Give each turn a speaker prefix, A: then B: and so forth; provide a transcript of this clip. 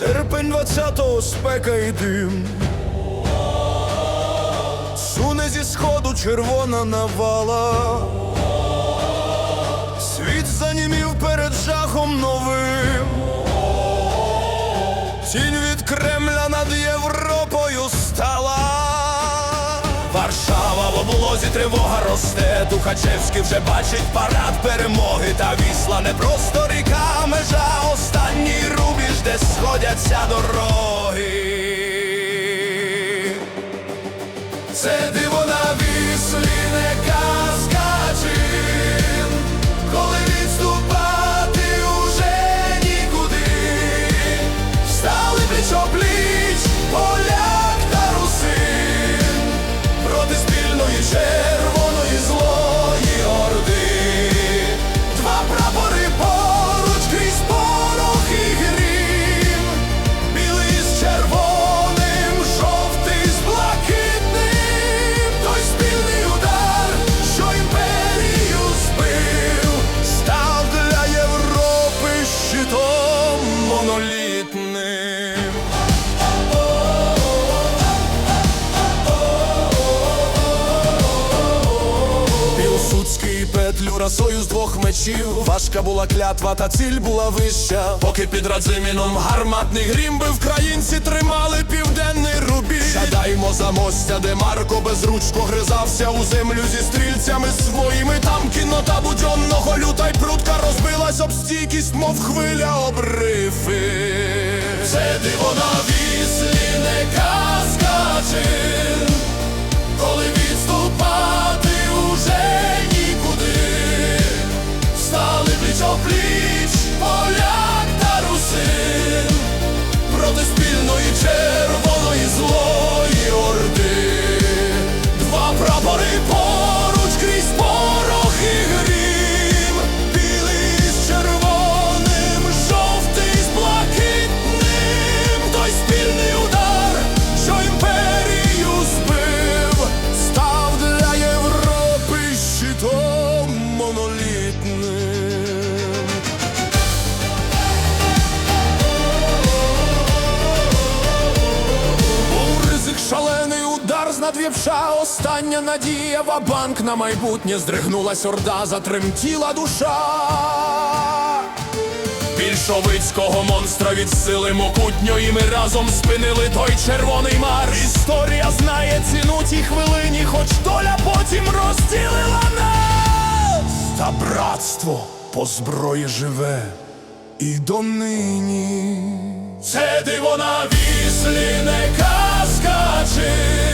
A: Серпень двадцятого спека і дим. Суне зі сходу червона навала. Світ занімів перед жахом новим. Тінь від Кремля над Варшава тривога росте. Тухачевський вже бачить парад перемоги. Та вісла не просто ріка, межа останній рубіж, де сходяться дороги. Це петлю расою з двох мечів. Важка була клятва, та ціль була вища. Поки під Радзиміном гарматний грім би українці тримали південний рубіж. Сядаймо за мостя, де Марко безручко гризався у землю зі стрільцями своїми. Там кіннота будьонного люта й прутка розбилась об стійкість, мов хвиля обрифи. Це диво надвівша, остання надія банк на майбутнє здригнулась орда, затремтіла душа. Більшовицького монстра від сили могутньої ми разом спинили той червоний мар. Історія знає ціну тій хвилині, хоч доля потім розділила нас. Та братство по зброї живе і донині. Це диво на віслі, не казка чин,